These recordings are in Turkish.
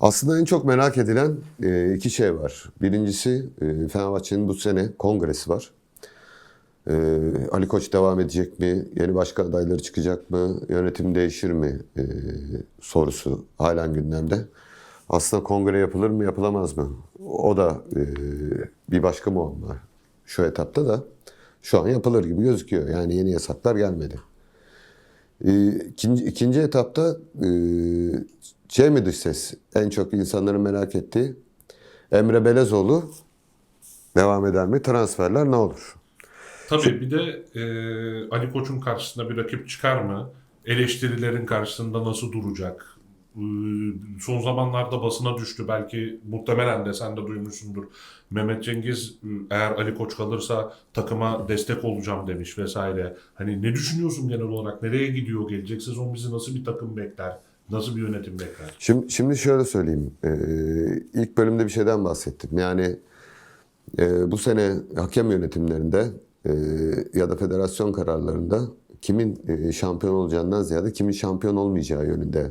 Aslında en çok merak edilen e, iki şey var. Birincisi e, Fenerbahçe'nin bu sene kongresi var. E, Ali Koç devam edecek mi? Yeni başkan adayları çıkacak mı? Yönetim değişir mi? Sorusu halen gündemde. Aslında kongre yapılır mı yapılamaz mı? O da bir başka muamma şu etapta da. Şu an yapılır gibi gözüküyor. Yani yeni yasaklar gelmedi. İkinci, ikinci etapta e, şey mi dış ses? En çok insanların merak ettiği Emre Belezoğlu devam eder mi? Transferler ne olur? Tabii bir de e, Ali Koç'un karşısında bir rakip çıkar mı? Eleştirilerin karşısında nasıl duracak? E, son zamanlarda basına düştü. Belki muhtemelen de sen de duymuşsundur. Mehmet Cengiz e, eğer Ali Koç kalırsa takıma destek olacağım demiş vesaire. Hani ne düşünüyorsun genel olarak? Nereye gidiyor? Gelecek sezon bizi nasıl bir takım bekler? Nasıl bir yönetim bekler? Şimdi, şimdi şöyle söyleyeyim. Ee, ilk bölümde bir şeyden bahsettim. Yani e, bu sene hakem yönetimlerinde e, ya da federasyon kararlarında kimin e, şampiyon olacağından ziyade kimin şampiyon olmayacağı yönünde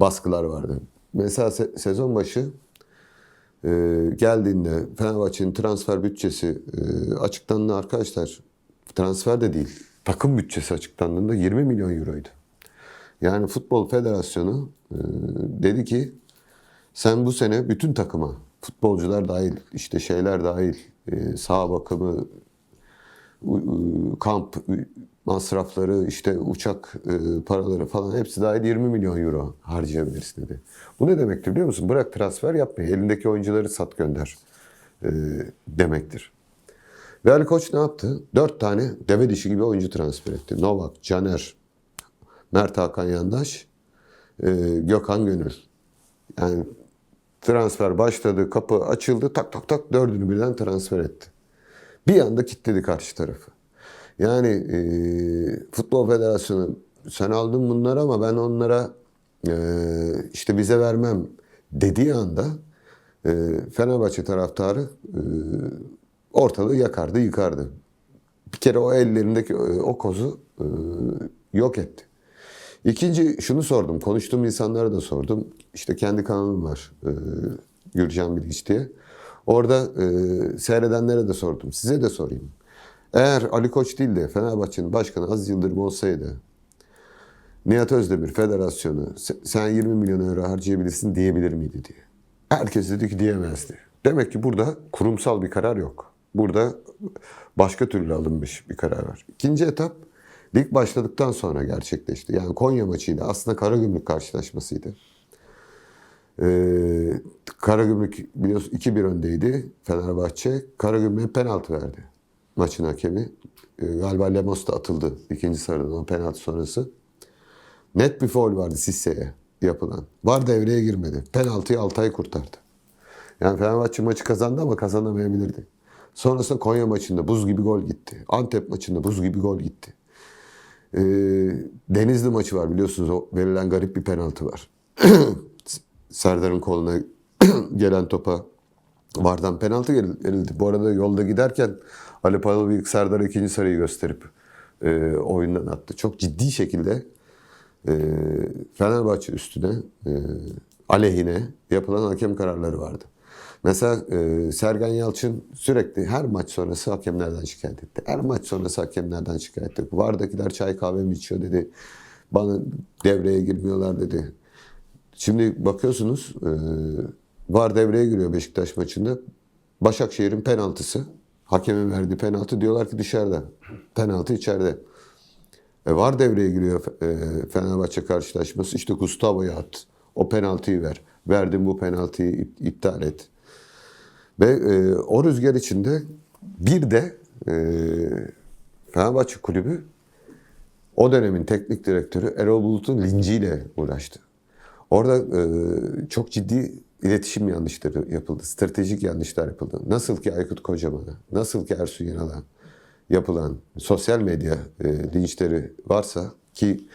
baskılar vardı. Mesela se- sezon başı e, geldiğinde Fenerbahçe'nin transfer bütçesi e, açıklandı arkadaşlar. Transfer de değil. Takım bütçesi açıklandığında 20 milyon euroydu. Yani Futbol Federasyonu e, dedi ki sen bu sene bütün takıma, futbolcular dahil, işte şeyler dahil, e, saha bakımı, kamp masrafları, işte uçak e, paraları falan hepsi dahil 20 milyon euro harcayabilirsin dedi. Bu ne demektir biliyor musun? Bırak transfer yapmayı, elindeki oyuncuları sat gönder e, demektir. Ve Ali Koç ne yaptı? Dört tane deve dişi gibi oyuncu transfer etti. Novak, Caner, Mert Hakan Yandaş, e, Gökhan Gönül. Yani transfer başladı, kapı açıldı, tak tak tak dördünü birden transfer etti. Bir anda kilitledi karşı tarafı. Yani e, Futbol Federasyonu sen aldın bunları ama ben onlara e, işte bize vermem dediği anda e, Fenerbahçe taraftarı e, ortalığı yakardı, yıkardı. Bir kere o ellerindeki e, o kozu e, yok etti. İkinci şunu sordum. Konuştuğum insanlara da sordum. İşte kendi kanalım var. E, Gürcan Bilgiç diye. Orada e, seyredenlere de sordum. Size de sorayım. Eğer Ali Koç değil de Fenerbahçe'nin başkanı Aziz Yıldırım olsaydı Nihat Özdemir federasyonu "Se- sen 20 milyon euro harcayabilirsin diyebilir miydi diye. Herkes dedi ki diyemezdi. Demek ki burada kurumsal bir karar yok. Burada başka türlü alınmış bir karar var. İkinci etap lig başladıktan sonra gerçekleşti. Yani Konya maçıydı. Aslında Karagümrük karşılaşmasıydı. Ee, Karagümrük biliyorsun 2-1 öndeydi Fenerbahçe. Karagümrük'e penaltı verdi maçın hakemi. Ee, galiba Lemos da atıldı ikinci sarıdan o penaltı sonrası. Net bir foul vardı Sisse'ye yapılan. Var devreye girmedi. Penaltıyı Altay kurtardı. Yani Fenerbahçe maçı kazandı ama kazanamayabilirdi. Sonrasında Konya maçında buz gibi gol gitti. Antep maçında buz gibi gol gitti. Ee, Denizli maçı var biliyorsunuz o verilen garip bir penaltı var. Serdar'ın koluna gelen topa vardan penaltı verildi. Bu arada yolda giderken Ali Palabıyık Serdar'a ikinci sarıyı gösterip e, oyundan attı. Çok ciddi şekilde e, Fenerbahçe üstüne e, aleyhine yapılan hakem kararları vardı. Mesela e, Sergen Yalçın sürekli her maç sonrası hakemlerden şikayet etti. Her maç sonrası hakemlerden şikayet etti. Vardakiler çay kahve mi içiyor dedi. Bana devreye girmiyorlar dedi. Şimdi bakıyorsunuz e, VAR devreye giriyor Beşiktaş maçında. Başakşehir'in penaltısı. Hakemin verdiği penaltı diyorlar ki dışarıda. Penaltı içeride. E, VAR devreye giriyor e, Fenerbahçe karşılaşması. İşte Gustavo'yu at. O penaltıyı ver. Verdim bu penaltıyı ip- iptal et. Ve e, o rüzgar içinde bir de e, Fenerbahçe kulübü o dönemin teknik direktörü Erol Bulut'un linciyle uğraştı. Orada e, çok ciddi iletişim yanlışları yapıldı. Stratejik yanlışlar yapıldı. Nasıl ki Aykut Kocaman'a, nasıl ki Ersun Yanal'a yapılan sosyal medya e, linçleri varsa ki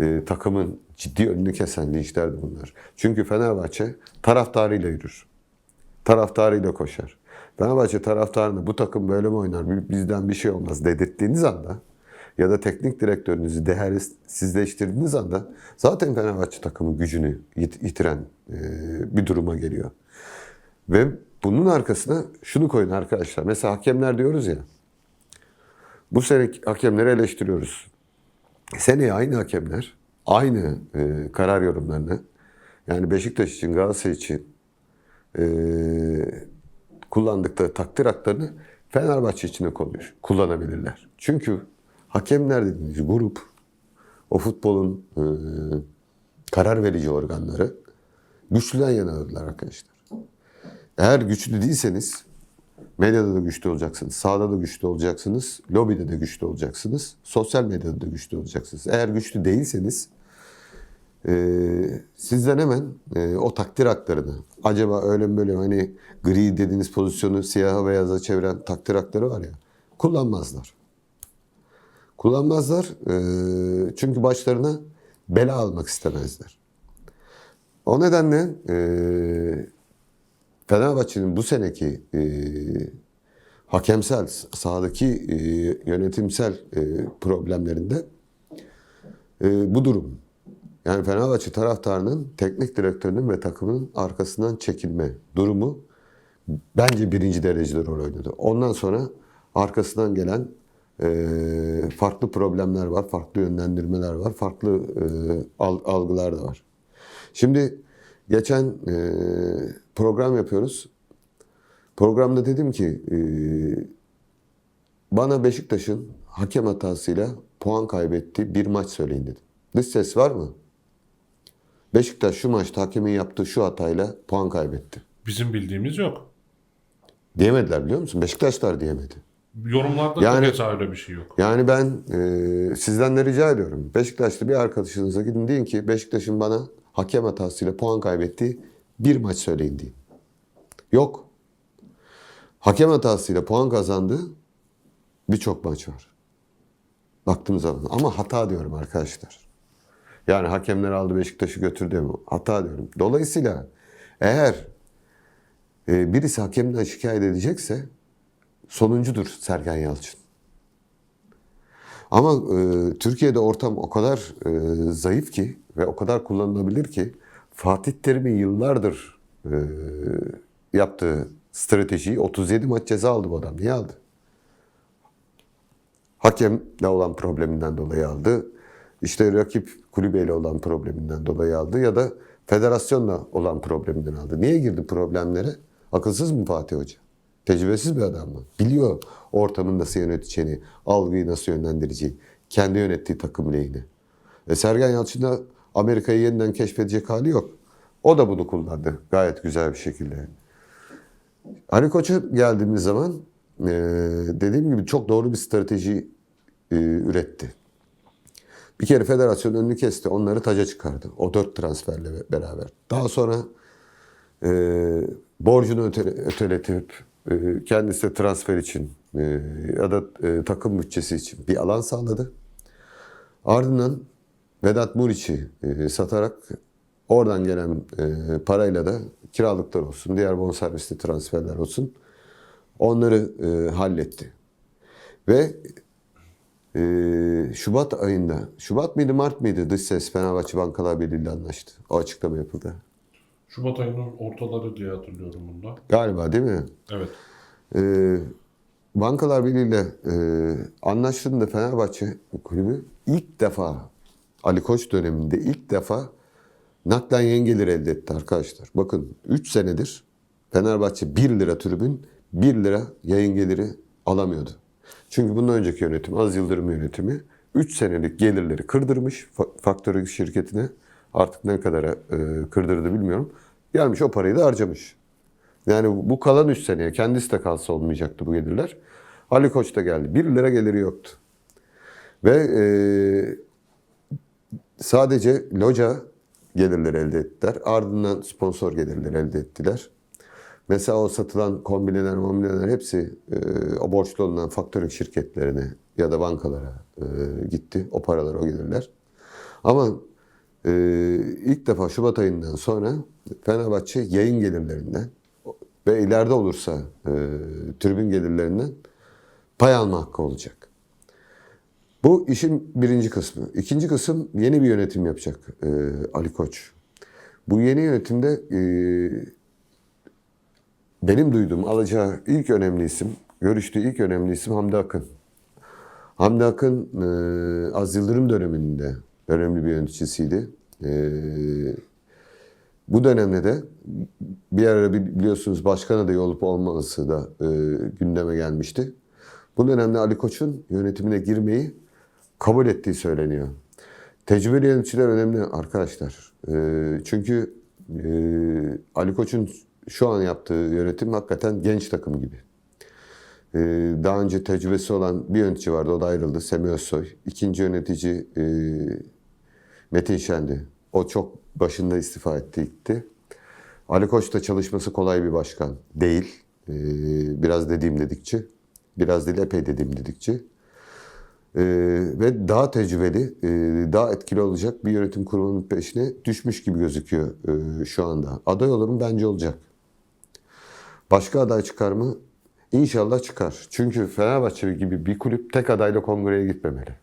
e, takımın ciddi önünü kesen linçlerdi bunlar. Çünkü Fenerbahçe taraftarıyla yürür. Taraftarıyla koşar. Fenerbahçe taraftarına bu takım böyle mi oynar, bizden bir şey olmaz dedirttiğiniz anda ya da teknik direktörünüzü değersizleştirdiğiniz anda zaten Fenerbahçe takımı gücünü yit- yitiren e, bir duruma geliyor. Ve bunun arkasına şunu koyun arkadaşlar. Mesela hakemler diyoruz ya. Bu sene hakemleri eleştiriyoruz. Seneye aynı hakemler aynı e, karar yorumlarını yani Beşiktaş için Galatasaray için e, kullandıkları takdir haklarını Fenerbahçe için de konuş- kullanabilirler. Çünkü hakemler dediğimiz grup o futbolun e, karar verici organları güçlüden yanarlar arkadaşlar. Eğer güçlü değilseniz medyada da güçlü olacaksınız, sahada da güçlü olacaksınız, lobide de güçlü olacaksınız, sosyal medyada da güçlü olacaksınız. Eğer güçlü değilseniz sizden hemen e, o takdir haklarını, acaba öyle mi böyle hani gri dediğiniz pozisyonu siyaha beyaza çeviren takdir hakları var ya, kullanmazlar. Kullanmazlar e, çünkü başlarına bela almak istemezler. O nedenle e, Fenerbahçe'nin bu seneki e, hakemsel, sahadaki e, yönetimsel e, problemlerinde e, bu durum. Yani Fenerbahçe taraftarının teknik direktörünün ve takımın arkasından çekilme durumu bence birinci derecede rol oynadı. Ondan sonra arkasından gelen e, farklı problemler var, farklı yönlendirmeler var, farklı e, al- algılar da var. Şimdi geçen e, program yapıyoruz. Programda dedim ki e, bana Beşiktaş'ın hakem hatasıyla puan kaybettiği bir maç söyleyin dedim. Dış ses var mı? Beşiktaş şu maçta hakemin yaptığı şu hatayla puan kaybetti. Bizim bildiğimiz yok. Diyemediler biliyor musun? Beşiktaşlar diyemedi. Yorumlarda Yani- keza öyle bir şey yok. Yani ben e, sizden de rica ediyorum. Beşiktaşlı bir arkadaşınıza gidin deyin ki Beşiktaş'ın bana hakem hatasıyla puan kaybettiği bir maç söyleyin deyin. Yok. Hakem hatasıyla puan kazandığı birçok maç var. Baktığım zaman. Ama hata diyorum arkadaşlar. Yani hakemler aldı Beşiktaş'ı götürdü mü? Hata diyorum. Dolayısıyla eğer e, birisi hakemden şikayet edecekse sonuncudur Sergen Yalçın. Ama e, Türkiye'de ortam o kadar e, zayıf ki ve o kadar kullanılabilir ki Fatih Terim'in yıllardır e, yaptığı stratejiyi 37 maç ceza aldı bu adam. Niye aldı? Hakemle olan probleminden dolayı aldı. İşte rakip kulübeyle olan probleminden dolayı aldı ya da federasyonla olan probleminden aldı. Niye girdi problemlere? Akılsız mı Fatih Hoca? Tecrübesiz bir adam mı? Biliyor ortamın nasıl yöneteceğini, algıyı nasıl yönlendireceği, kendi yönettiği takım lehine. E Sergen Yalçın da Amerika'yı yeniden keşfedecek hali yok. O da bunu kullandı gayet güzel bir şekilde. Ali Koç'a geldiğimiz zaman e, dediğim gibi çok doğru bir strateji e, üretti. Bir kere federasyon önünü kesti. Onları taca çıkardı. O dört transferle be- beraber. Daha sonra e, borcunu ötele, öteletip e, kendisi de transfer için e, ya da e, takım bütçesi için bir alan sağladı. Ardından Vedat Muriç'i e, satarak oradan gelen e, parayla da kiralıklar olsun, diğer bonservisli transferler olsun onları e, halletti. Ve e, Şubat ayında, Şubat mıydı Mart mıydı dış ses Fenerbahçe Bankalar Birliği ile anlaştı. O açıklama yapıldı. Şubat ayının ortaları diye hatırlıyorum bunda. Galiba değil mi? Evet. Ee, Bankalar Birliği ile e, anlaştığında Fenerbahçe kulübü ilk defa Ali Koç döneminde ilk defa naklen yengeleri elde etti arkadaşlar. Bakın 3 senedir Fenerbahçe 1 lira tribün 1 lira yayın geliri alamıyordu. Çünkü bundan önceki yönetim Az Yıldırım yönetimi 3 senelik gelirleri kırdırmış fa- faktörü şirketine. Artık ne kadara e, kırdırdı bilmiyorum. Gelmiş o parayı da harcamış. Yani bu kalan 3 seneye kendisi de kalsa olmayacaktı bu gelirler. Ali Koç da geldi. 1 lira geliri yoktu. Ve e, sadece loca gelirleri elde ettiler. Ardından sponsor gelirleri elde ettiler. Mesela o satılan kombineler, mombineler hepsi e, o borçlu olunan faktörlük şirketlerine ya da bankalara e, gitti. O paralar, o gelirler. Ama e, ilk defa Şubat ayından sonra Fenerbahçe yayın gelirlerinden ve ileride olursa e, tribün gelirlerinden pay alma hakkı olacak. Bu işin birinci kısmı. İkinci kısım yeni bir yönetim yapacak e, Ali Koç. Bu yeni yönetimde e, benim duyduğum alacağı ilk önemli isim, görüştüğü ilk önemli isim Hamdi Akın. Hamdi Akın e, Az Yıldırım döneminde önemli bir yöneticisiydi. E, bu dönemde de bir ara bi- biliyorsunuz başkan adayı olup olmaması da e, gündeme gelmişti. Bu dönemde Ali Koç'un yönetimine girmeyi kabul ettiği söyleniyor. Tecrübeli yöneticiler önemli arkadaşlar. E, çünkü e, Ali Koç'un şu an yaptığı yönetim hakikaten genç takım gibi. E, daha önce tecrübesi olan bir yönetici vardı, o da ayrıldı. Semih Özsoy. İkinci yönetici e, Metin Şendi. O çok başında istifa etti gitti. Ali Koç da çalışması kolay bir başkan değil. Ee, biraz dediğim dedikçe. Biraz değil epey dediğim dedikçe. Ee, ve daha tecrübeli, e, daha etkili olacak bir yönetim kurumunun peşine düşmüş gibi gözüküyor e, şu anda. Aday olur mu? Bence olacak. Başka aday çıkar mı? İnşallah çıkar. Çünkü Fenerbahçe gibi bir kulüp tek adayla kongreye gitmemeli.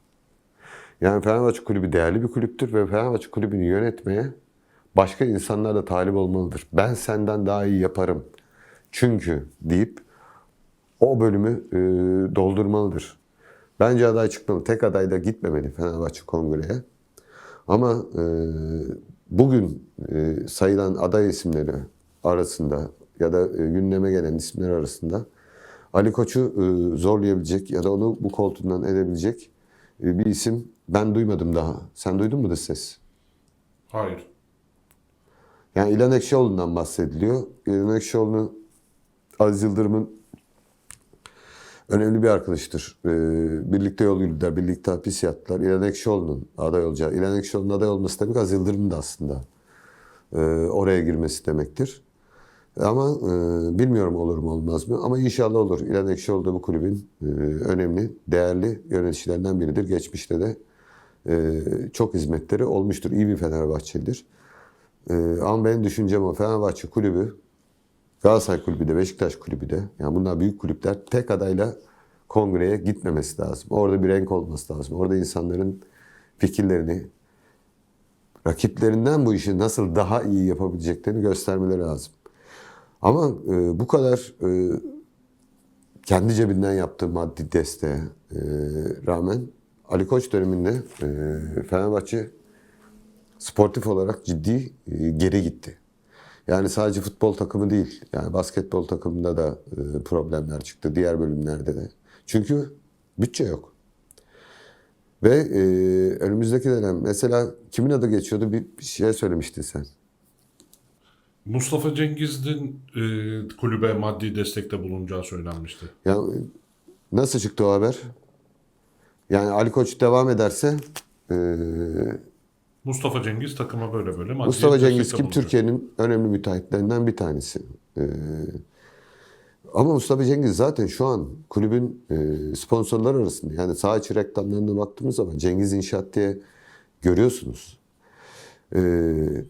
Yani Fenerbahçe Kulübü değerli bir kulüptür ve Fenerbahçe Kulübü'nü yönetmeye başka insanlar da talip olmalıdır. Ben senden daha iyi yaparım. Çünkü deyip o bölümü e, doldurmalıdır. Bence aday çıkmalı. Tek adayla gitmemeli Fenerbahçe Kongre'ye. Ama e, bugün e, sayılan aday isimleri arasında ya da e, gündeme gelen isimler arasında Ali Koç'u e, zorlayabilecek ya da onu bu koltuğundan edebilecek e, bir isim ben duymadım daha. Sen duydun mu da ses? Hayır. Yani İlhan Ekşioğlu'ndan bahsediliyor. İlhan Ekşioğlu Aziz Yıldırım'ın önemli bir arkadaşıdır. Ee, birlikte yol yürüdüler, birlikte hapis yattılar. İlhan Ekşioğlu'nun aday olacağı, İlhan Ekşioğlu'nun aday olması demek Aziz Yıldırım'ın da aslında e, oraya girmesi demektir. Ama e, bilmiyorum olur mu olmaz mı ama inşallah olur. İlhan Ekşioğlu da bu kulübün e, önemli, değerli yöneticilerinden biridir. Geçmişte de e, çok hizmetleri olmuştur. İyi bir Fenerbahçelidir. Ee, ama benim düşüncem o Fenerbahçe kulübü, Galatasaray kulübü de, Beşiktaş kulübü de, yani bunlar büyük kulüpler tek adayla kongreye gitmemesi lazım. Orada bir renk olması lazım. Orada insanların fikirlerini, rakiplerinden bu işi nasıl daha iyi yapabileceklerini göstermeleri lazım. Ama e, bu kadar e, kendi cebinden yaptığı maddi desteğe e, rağmen Ali Koç döneminde e, Fenerbahçe sportif olarak ciddi e, geri gitti. Yani sadece futbol takımı değil, yani basketbol takımında da e, problemler çıktı, diğer bölümlerde de. Çünkü bütçe yok. Ve e, önümüzdeki dönem, mesela kimin adı geçiyordu bir bir şey söylemiştin sen. Mustafa Cengiz'in e, kulübe maddi destekte bulunacağı söylenmişti. Ya nasıl çıktı o haber? Yani Ali Koç devam ederse e, Mustafa Cengiz takıma böyle böyle maddi Mustafa Cengiz kim. Türkiye'nin önemli müteahhitlerinden bir tanesi. Ee, ama Mustafa Cengiz zaten şu an kulübün e, sponsorları arasında. Yani saha içi reklamlarına baktığımız zaman Cengiz İnşaat diye görüyorsunuz. Ee,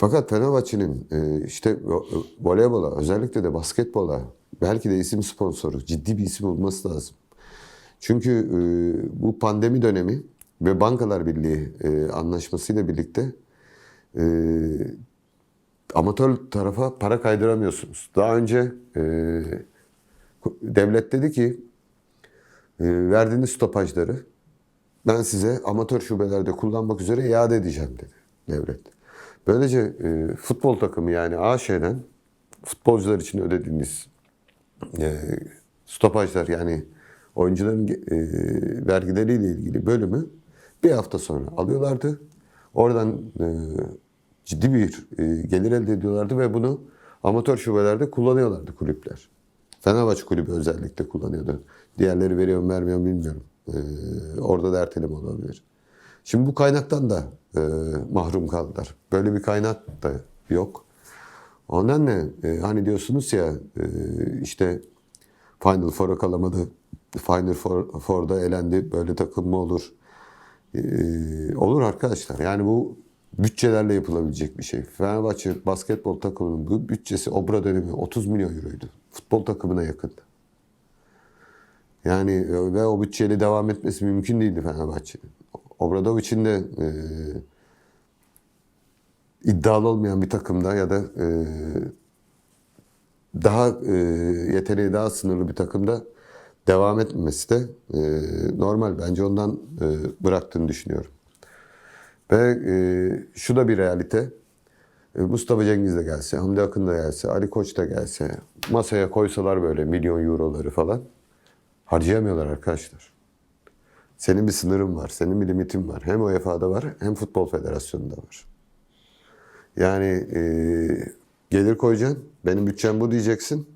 fakat Fenerbahçe'nin e, işte vo- voleybola özellikle de basketbola belki de isim sponsoru ciddi bir isim olması lazım. Çünkü e, bu pandemi dönemi ve Bankalar Birliği e, anlaşmasıyla birlikte amatör tarafa para kaydıramıyorsunuz. Daha önce devlet dedi ki verdiğiniz stopajları ben size amatör şubelerde kullanmak üzere iade edeceğim dedi devlet. Böylece e, futbol takımı yani AŞ'den futbolcular için ödediğiniz e, stopajlar yani oyuncuların e, vergileriyle ilgili bölümü bir hafta sonra alıyorlardı. Oradan e, ciddi bir e, gelir elde ediyorlardı ve bunu amatör şubelerde kullanıyorlardı kulüpler. Fenerbahçe kulübü özellikle kullanıyordu. Diğerleri veriyor mu vermiyor mu bilmiyorum. E, orada da erteleme olabilir. Şimdi bu kaynaktan da e, mahrum kaldılar. Böyle bir kaynak da yok. O nedenle e, hani diyorsunuz ya e, işte Final Four'a kalamadı. Final Four, Four'da elendi. Böyle takım mı olur? Ee, olur arkadaşlar. Yani bu bütçelerle yapılabilecek bir şey. Fenerbahçe basketbol takımının bu bütçesi Obra dönemi 30 milyon euroydu. Futbol takımına yakındı. Yani e, ve o bütçeyle devam etmesi mümkün değildi Fenerbahçe'nin. Obradovic'in de e, iddialı olmayan bir takımda ya da e, daha e, yeteneği daha sınırlı bir takımda devam etmemesi de e, normal. Bence ondan e, bıraktığını düşünüyorum. Ve e, şu da bir realite. E, Mustafa Cengiz de gelse, Hamdi Akın da gelse, Ali Koç da gelse, masaya koysalar böyle milyon euroları falan harcayamıyorlar arkadaşlar. Senin bir sınırın var, senin bir limitin var. Hem UEFA'da var hem Futbol Federasyonu'nda var. Yani e, gelir koyacaksın, benim bütçem bu diyeceksin.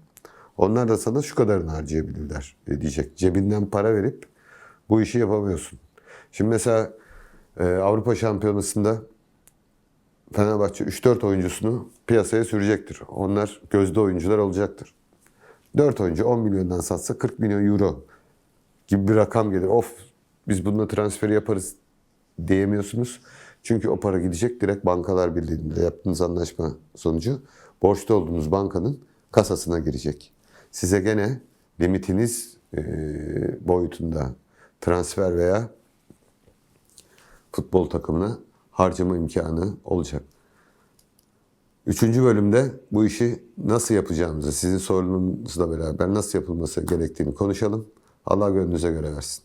Onlar da sana şu kadarını harcayabilirler e, diyecek. Cebinden para verip bu işi yapamıyorsun. Şimdi mesela e, Avrupa Şampiyonası'nda Fenerbahçe 3-4 oyuncusunu piyasaya sürecektir. Onlar gözde oyuncular olacaktır. 4 oyuncu 10 milyondan satsa 40 milyon euro gibi bir rakam gelir. Of biz bununla transferi yaparız diyemiyorsunuz. Çünkü o para gidecek direkt Bankalar Birliği'nde yaptığınız anlaşma sonucu borçlu olduğunuz bankanın kasasına girecek. Size gene limitiniz e, boyutunda transfer veya futbol takımına harcama imkanı olacak. Üçüncü bölümde bu işi nasıl yapacağımızı, sizin sorununuzla beraber nasıl yapılması gerektiğini konuşalım. Allah gönlünüze göre versin.